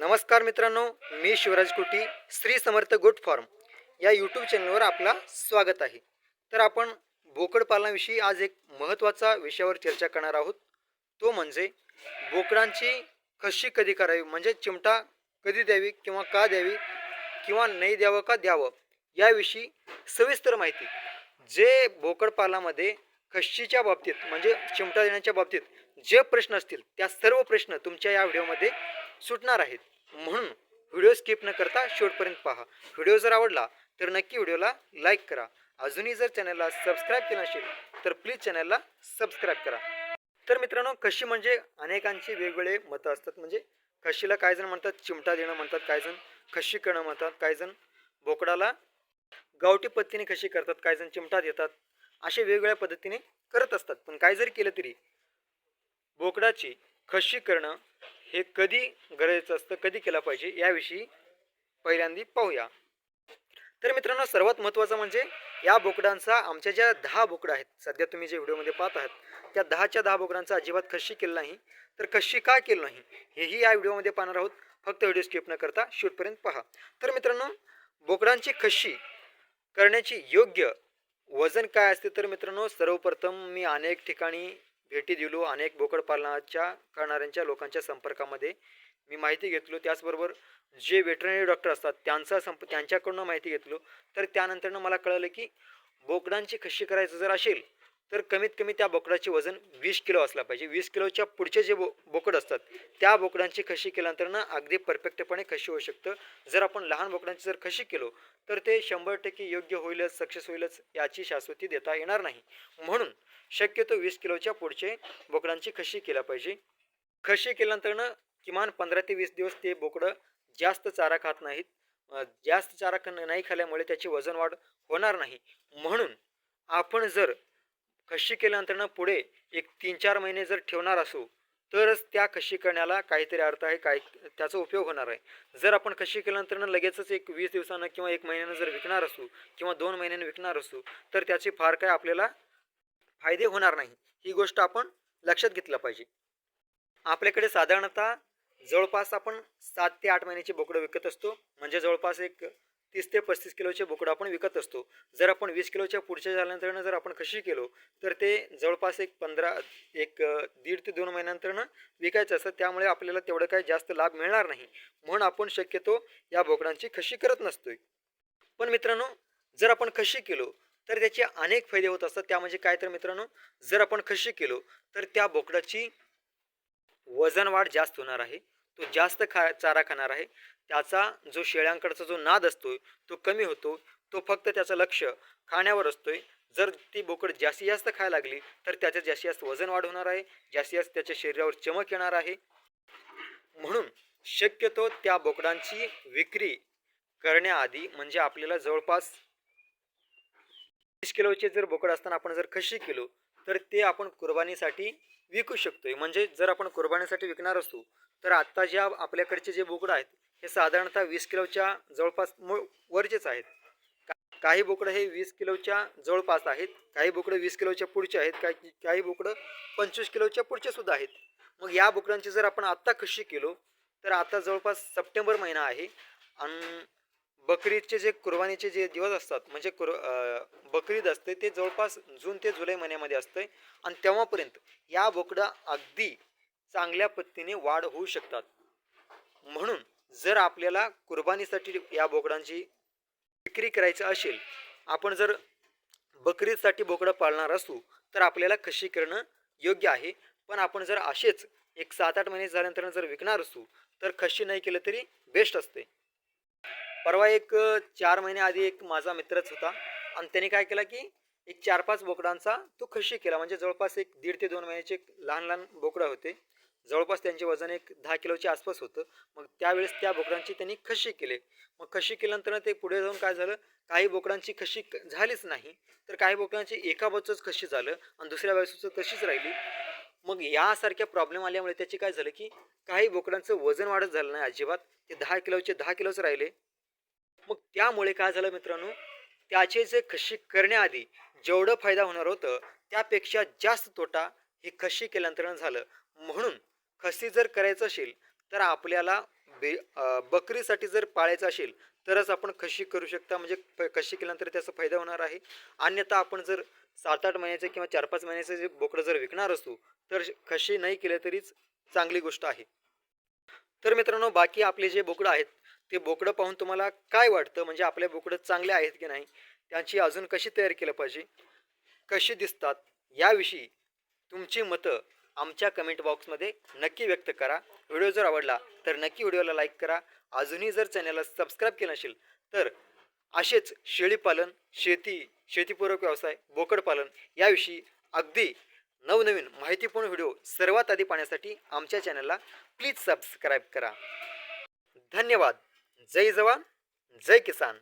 नमस्कार मित्रांनो मी शिवराज कुटी श्री समर्थ गुड फॉर्म या यूट्यूब चॅनलवर आपला स्वागत आहे. तर आपण बोकड पालनाविषयी आज एक महत्त्वाचा विषयावर चर्चा करणार आहोत. तो म्हणजे बोकडांची कशी कधी करावी म्हणजे चिमटा कधी द्यावी किंवा का द्यावी किंवा नाही द्यावं का द्यावं याविषयी सविस्तर माहिती. जे बोकड पालनामध्ये खश्शीच्या बाबतीत म्हणजे चिमटा देण्याच्या बाबतीत जे प्रश्न असतील त्या सर्व प्रश्न तुमच्या या व्हिडिओमध्ये सुटणार आहेत. म्हणून व्हिडिओ स्किप न करता शेवटपर्यंत पहा. व्हिडिओ जर आवडला तर नक्की व्हिडिओला लाईक करा. अजूनही जर चॅनलला सबस्क्राईब केलं नसेल तर प्लीज चॅनलला सबस्क्राईब करा. तर मित्रांनो कशी म्हणजे अनेकांची वेगवेगळे मतं असतात. म्हणजे खशीला काही जण म्हणतात चिमटा देणं म्हणतात काय जण खशी करणं म्हणतात काही जण बोकडाला गावठी पद्धतीने कशी करतात काही जण चिमटा देतात. असे वेगवेगळ्या पद्धतीने करत असतात. पण काय जरी केलं तरी बोकडाची खशी करणं हे कधी गरजेचं असतं कधी केलं पाहिजे याविषयी पहिल्यांदा पाहूया. तर मित्रांनो सर्वात महत्त्वाचं म्हणजे या बोकडांचा आमच्या ज्या दहा बोकडं आहेत सध्या तुम्ही जे व्हिडिओमध्ये पाहत आहात त्या दहाच्या दहा बोकडांचा अजिबात खशी केलं नाही. तर खशी का केलं नाही? हेही या व्हिडिओमध्ये पाहणार आहोत. फक्त व्हिडिओ स्किप न करता शूटपर्यंत पहा. तर मित्रांनो बोकडांची खशी करण्याची योग्य वजन काय असते? तर मित्रांनो सर्वप्रथम मी अनेक ठिकाणी भेटी दिलो अनेक बोकड पालनाच्या करणाऱ्यांच्या लोकांच्या संपर्कामध्ये. मी माहिती घेतलो त्याचबरोबर जे वेटरनरी डॉक्टर असतात त्यांचा संप त्यांच्याकडून माहिती घेतलो. तर त्यानंतरनं मला कळलं की बोकडांची खशी करायचं जर असेल तर कमीत कमी त्या बोकडाचे वजन वीस किलो असला पाहिजे. वीस किलोच्या पुढचे जे बो बोकड असतात त्या बोकडांची खशी केल्यानंतर ना अगदी परफेक्टपणे खशी होऊ शकतं. जर आपण लहान बोकडांची जर खशी केलो तर ते शंभर टक्के योग्य होईलच सक्सेस होईलच याची शाश्वती देता येणार नाही. म्हणून शक्यतो वीस किलोच्या पुढचे बोकडांची खशी केला पाहिजे. खशी केल्यानंतरनं किमान पंधरा ते वीस दिवस ते बोकडं जास्त चारा खात नाहीत. जास्त चारा नाही खाल्ल्यामुळे त्याची वजन वाढ होणार नाही. म्हणून आपण जर खशी केल्यानंतरनं पुढे एक तीन चार महिने जर ठेवणार असू तरच त्या खशी करण्याला काहीतरी अर्थ आहे काही त्याचा उपयोग होणार आहे. जर आपण खशी केल्यानंतर लगेचच एक वीस दिवसानं किंवा एक महिन्यानं जर विकणार असू किंवा दोन महिन्यानं विकणार असू तर त्याचे फार काय आपल्याला फायदे होणार नाही. ही गोष्ट आपण लक्षात घेतलं पाहिजे. आपल्याकडे साधारणतः जवळपास आपण सात ते आठ महिन्याची बोकडं विकत असतो. म्हणजे जवळपास एक तीस ते पस्तीस किलोचे बोकडं आपण विकत असतो. जर आपण वीस किलोच्या पुढच्या झाल्यानंतरनं जर आपण कशी केलो तर ते जवळपास एक पंधरा एक दीड ते दोन महिन्यानंतरनं विकायचं असतं. त्यामुळे आपल्याला तेवढं काही जास्त लाभ मिळणार नाही. म्हणून आपण शक्यतो या बोकडांची खशी करत नसतोय. पण मित्रांनो जर आपण खशी केलो तर त्याचे अनेक फायदे होत असतात. त्या म्हणजे काय तर मित्रांनो जर आपण खशी केलो तर त्या बोकडाची वजन वाढ जास्त होणार आहे. तो जास्त खा चारा खाणार आहे. त्याचा जो शेळ्यांकडचा जो नाद असतो तो कमी होतो तो फक्त त्याचं लक्ष खाण्यावर असतोय. जर ती बोकड जास्तीत जास्त खायला लागली तर त्याचं जास्तीत जास्त वजन वाढ होणार आहे. जास्तीत जास्त त्याच्या शरीरावर चमक येणार आहे. म्हणून शक्यतो त्या बोकडांची विक्री करण्याआधी म्हणजे आपल्याला जवळपास वीस किलोचे जर बोकड असताना आपण जर खशी केलो तर ते आपण कुर्बानीसाठी विकू शकतोय. म्हणजे जर आपण कुर्बानीसाठी विकणार असतो तर आत्ता ज्या आपल्याकडचे जे बोकडं आहेत हे साधारणतः वीस किलोच्या जवळपास मूळ वरचेच आहेत. का- काही बोकडं हे वीस किलोच्या जवळपास आहेत काही बोकडं वीस किलोच्या पुढचे आहेत काही काही बोकडं पंचवीस किलोच्या पुढचे सुद्धा आहेत. मग या बोकडांची जर आपण आत्ता कशी केलो तर आता जवळपास सप्टेंबर महिना आहे आणि बकरीदचे जे कुर्बानीचे जे दिवस असतात म्हणजे कुर बकरीद असते ते जवळपास जून ते जुलै महिन्यामध्ये असते आणि तेव्हापर्यंत या बोकडा अगदी चांगल्या पद्धतीने वाढ होऊ शकतात. म्हणून जर आपल्याला कुर्बानीसाठी या बोकडांची विक्री करायचं असेल आपण जर बकरीसाठी बोकडं पाळणार असू तर आपल्याला खशी करणं योग्य आहे? पण आपण जर असेच एक सात आठ महिने झाल्यानंतर जर विकणार असू तर खशी नाही केलं तरी बेस्ट असते. परवा एक चार महिने आधी एक माझा मित्रच होता आणि त्याने काय केलं की एक चार पाच बोकडांचा तो खशी केला. म्हणजे जवळपास एक दीड ते दोन महिन्याचे एक लहान लहान बोकडं होते. जवळपास त्यांचे वजन एक दहा किलोच्या आसपास होतं. मग त्यावेळेस त्या बोकडांची त्यांनी खशी केले. मग खशी केल्यानंतर ते पुढे जाऊन काय झालं? काही बोकडांची खशी झालीच नाही. तर काही बोकडांची एका बाजूच खशी झालं आणि दुसऱ्या बाजूच तशीच राहिली. मग यासारख्या प्रॉब्लेम आल्यामुळे त्याचे काय झालं की काही बोकडांचं वजन वाढत झालं नाही अजिबात. ते दहा किलोचे दहा किलोच राहिले. मग त्यामुळे काय झालं मित्रांनो? त्याचे जे खशी करण्याआधी जेवढं फायदा होणार होतं त्यापेक्षा जास्त तोटा हे खशी केल्यानंतर झालं. म्हणून खसी जर करायचं असेल तर आपल्याला बे बकरीसाठी जर पाळायचं असेल तरच आपण खशी करू शकता. म्हणजे फ- खशी केल्यानंतर त्याचा फायदा होणार आहे. अन्यथा आपण जर सात आठ महिन्याचे किंवा चार पाच महिन्याचं जे बोकडं जर विकणार असू तर खशी नाही केलं तरीच चांगली गोष्ट आहे. तर मित्रांनो बाकी आपले जे बोकडं आहेत ते बोकडं पाहून तुम्हाला काय वाटतं? म्हणजे आपले बोकडं चांगले आहेत की नाही? त्यांची अजून कशी तयार केलं पाहिजे? कशी दिसतात? याविषयी तुमची मतं आमच्या कमेंट बॉक्समध्ये नक्की व्यक्त करा. व्हिडिओ जर आवडला तर नक्की व्हिडिओला लाईक करा. अजूनही जर चॅनलला सबस्क्राईब केलं नसेल तर असेच शेळीपालन शेती शेतीपूरक व्यवसाय बोकडपालन याविषयी अगदी नवनवीन माहितीपूर्ण व्हिडिओ सर्वात आधी पाहण्यासाठी आमच्या चॅनलला प्लीज सबस्क्राईब करा. धन्यवाद. जय जवान जय किसान.